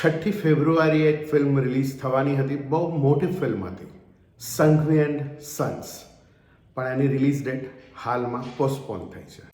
છઠ્ઠી ફેબ્રુઆરીએ એક ફિલ્મ રિલીઝ થવાની હતી. બહુ મોટી ફિલ્મ હતી. સંઘવી એન્ડ સન્સ પણ એની રિલીઝ ડેટ હાલમાં પોસ્ટપોન થઈ છે.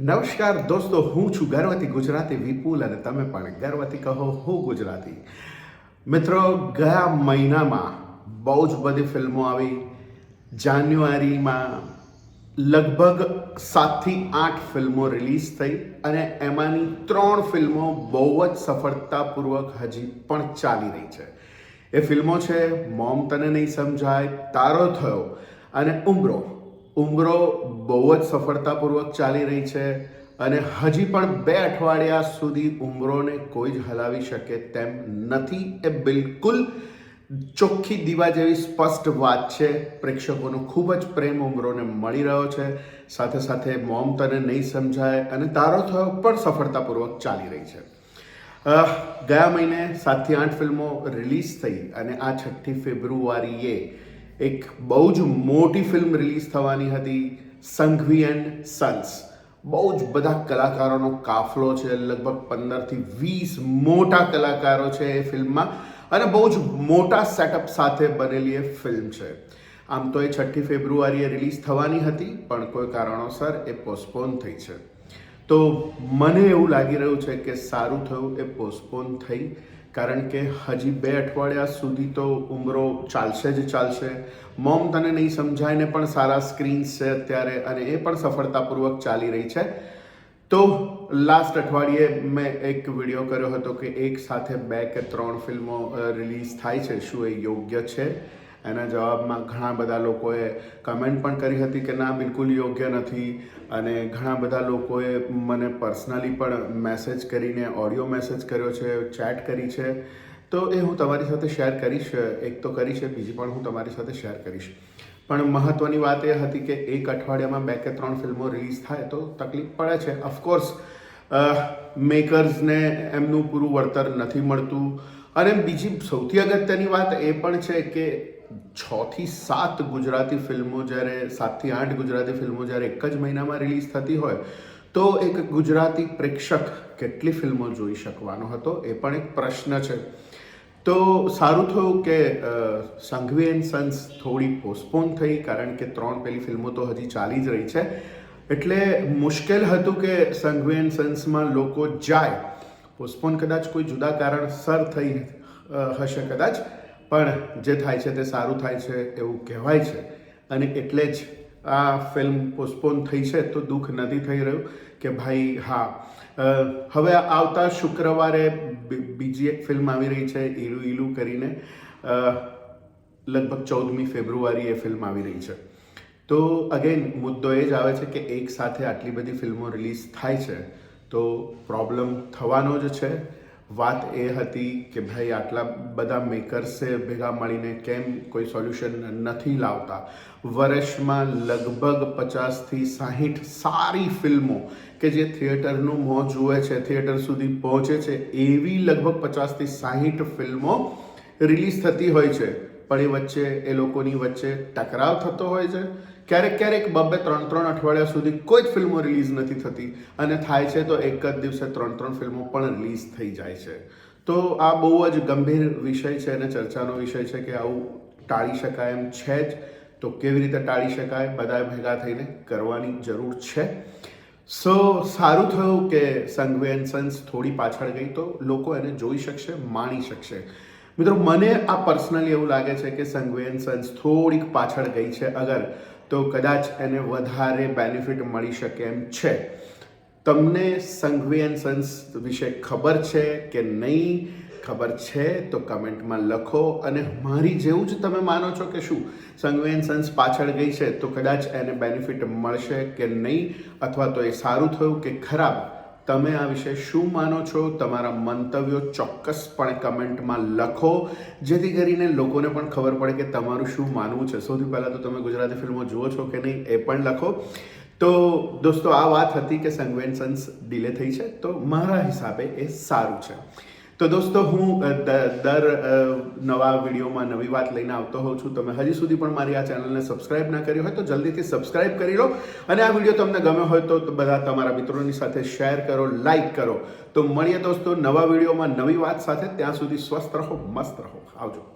નમસ્કાર દોસ્તો, હું છું ગર્વથી ગુજરાતી વિપુલ અને તમે પણ ગર્વથી કહો, હું ગુજરાતી. મિત્રો, ગયા મહિનામાં બહુ જ બધી ફિલ્મો આવી. જાન્યુઆરીમાં લગભગ સાતથી આઠ ફિલ્મો રિલીઝ થઈ અને એમાંની ત્રણ ફિલ્મો બહુ જ સફળતાપૂર્વક હજી પણ ચાલી રહી છે. એ ફિલ્મો છે, મોમ તને નહીં સમજાય, તારો થયો અને ઉમરો. ઉમરો બહુ જ સફળતાપૂર્વક ચાલી રહી છે અને હજી પણ બે અઠવાડિયા સુધી ઉમરોને કોઈ જ હલાવી શકે તેમ નથી એ બિલકુલ ચોખ્ખી દીવા જેવી સ્પષ્ટ વાત છે. પ્રેક્ષકોનો ખૂબ જ પ્રેમ ઉમરોને મળી રહ્યો છે. સાથે સાથે મોમ તને નહીં સમજાય અને તારો થયો પણ સફળતાપૂર્વક ચાલી રહી છે. ગયા મહિને સાતથી આઠ ફિલ્મો રિલીઝ થઈ અને આ છઠ્ઠી ફેબ્રુઆરીએ એક બહુ જ મોટી ફિલ્મ રિલીઝ થવાની હતી સંઘવી એન્ડ સન્સ બહુ જ બધા કલાકારોનો કાફલો છે, લગભગ પંદરથી વીસ મોટા કલાકારો છે એ ફિલ્મમાં અને બહુ જ મોટા સેટઅપ સાથે બનેલી એ ફિલ્મ છે. આમ તો એ છઠ્ઠી ફેબ્રુઆરીએ રિલીઝ થવાની હતી, પણ કોઈ કારણોસર એ પોસ્ટપોન થઈ છે. તો મને એવું લાગી રહ્યું છે કે સારું થયું, એ પોસ્ટપોન થઈ કારણ કે હજી બે અઠવાડિયા સુધી તો ઉમરો ચાલશે જ ચાલશે. મોમ તને નહીં સમજાયને પણ સારા સ્ક્રીન્સ છે અત્યારે અને એ પણ સફળતાપૂર્વક ચાલી રહી છે. તો લાસ્ટ અઠવાડિયે મેં એક વીડિયો કર્યો હતો કે એક સાથે બે કે ત્રણ ફિલ્મો રિલીઝ થાય છે. શું એ યોગ્ય છે? એના જવાબમાં ઘણા બધા લોકોએ કમેન્ટ પણ કરી હતી કે ના, બિલકુલ યોગ્ય નથી. અને ઘણા બધા લોકોએ મને પર્સનલી પણ મેસેજ કરીને ઓડિયો મેસેજ કર્યો છે ચેટ કરી છે. તો એ હું તમારી સાથે શેર કરીશ. એક તો કરી છે, બીજી પણ હું તમારી સાથે શેર કરીશ. પણ મહત્ત્વની વાત એ હતી કે એક અઠવાડિયામાં બે કે ત્રણ ફિલ્મો રિલીઝ થાય તો તકલીફ પડે છે. ઓફકોર્સ મેકર્સને એમનું પૂરું વળતર નથી મળતું. અને બીજી સૌથી અગત્યની વાત એ પણ છે કે છથી સાત ગુજરાતી ફિલ્મો જ્યારે સાતથી આઠ ગુજરાતી ફિલ્મો જ્યારે એક જ મહિનામાં રિલીઝ થતી હોય, તો એક ગુજરાતી પ્રેક્ષક કેટલી ફિલ્મો જોઈ શકવાનો હતો એ પણ એક પ્રશ્ન છે. તો સારું થયું કે સંઘવી એન્ડ સન્સ થોડી પોસ્ટપોન થઈ, કારણ કે ત્રણ પેલી ફિલ્મો તો હજી ચાલી જ રહી છે. એટલે મુશ્કેલ હતું કે સંઘવી સન્સમાં લોકો જાય. પોસ્ટપોન કદાચ કોઈ જુદા કારણસર થઈ હશે કદાચ, પણ જે થાય છે તે સારું થાય છે એવું કહેવાય છે. અને એટલે જ આ ફિલ્મ પોસ્ટપોન થઈ છે તો દુઃખ નથી થઈ રહ્યું કે ભાઈ, હા. હવે આવતા શુક્રવારે બીજી એક ફિલ્મ આવી રહી છે, ઈલુ ઈલુ કરીને લગભગ ચૌદમી ફેબ્રુઆરી એ ફિલ્મ આવી રહી છે. તો અગેન મુદ્દો એ જ આવે છે કે એક સાથે આટલી બધી ફિલ્મો રિલીઝ થાય છે, તો પ્રોબ્લેમ થવાનો જ છે. વાત એ હતી કે ભાઈ, આટલા બધા મેકર્સે ભેગા મળીને કેમ કોઈ સોલ્યુશન નથી લાવતા? વર્ષમાં લગભગ પચાસથી સાહીઠ સારી ફિલ્મો કે જે થિયેટરનું મોં જુએ છે થિયેટર સુધી પહોંચે છે, એવી લગભગ પચાસથી સાહીઠ ફિલ્મો રિલીઝ થતી હોય છે. પણ એ વચ્ચે, એ લોકોની વચ્ચે ટકરાવ થતો હોય છે. ક્યારેક ક્યારેક બબ્બે ત્રણ ત્રણ અઠવાડિયા સુધી કોઈ જ ફિલ્મો રિલીઝ નથી થતી. અને થાય છે તો એક જ દિવસે ત્રણ ત્રણ ફિલ્મો પણ રિલીઝ થઈ જાય છે. તો આ બહુ જ ગંભીર વિષય છે અને ચર્ચાનો વિષય છે કે આવું ટાળી શકાય એમ છે જ. તો કેવી રીતે ટાળી શકાય? બધા ભેગા થઈને કરવાની જરૂર છે. સો સારું થયું કે સંઘવી સન્સ થોડી પાછળ ગઈ તો લોકો એને જોઈ શકશે, માણી શકશે. મિત્રો, મને આ પર્સનલી એવું લાગે છે કે સંઘવે એન્ડ સન્સ થોડીક પાછળ ગઈ છે. અગર તો કદાચ એને વધારે બેનિફિટ મળી શકે એમ છે. તમને સંઘવી એન્ડ સન્સ વિશે ખબર છે કે નહીં? ખબર છે તો કમેન્ટમાં લખો અને મારી જેવું જ તમે માનો છો કે શું? સંગવેન સન્સ પાછળ ગઈ છે તો કદાચ એને બેનિફિટ મળશે કે નહીં? અથવા તો એ સારું થયું કે ખરાબ? તમે આ વિશે શું માનો છો? તમારા મંતવ્યો ચોક્કસપણે કમેન્ટમાં લખો. જેથી કરીને લોકોને પણ ખબર પડે કે તમારું શું માનવું છે. સૌથી પહેલાં તો તમે ગુજરાતી ફિલ્મો જુઓ છો કે નહીં એ પણ લખો. તો દોસ્તો, આ વાત હતી કે સંગવેન્સન્સ ડિલે થઈ છે. તો મારા હિસાબે એ સારું છે. તો દોસ્તો, હું દર નવા વિડીયોમાં નવી વાત લઈને આવતો હોઉં છું. તમે હજી સુધી પણ મારી આ ચેનલને સબસ્ક્રાઇબ ના કરી હોય તો જલ્દીથી સબસ્ક્રાઇબ કરી લો. અને આ વીડિયો તમને ગમ્યો હોય તો બધા તમારા મિત્રોની સાથે શેર કરો લાઈક કરો. તો મળીએ દોસ્તો નવા વિડીયોમાં નવી વાત સાથે. ત્યાં સુધી સ્વસ્થ રહો, મસ્ત રહો. આવજો.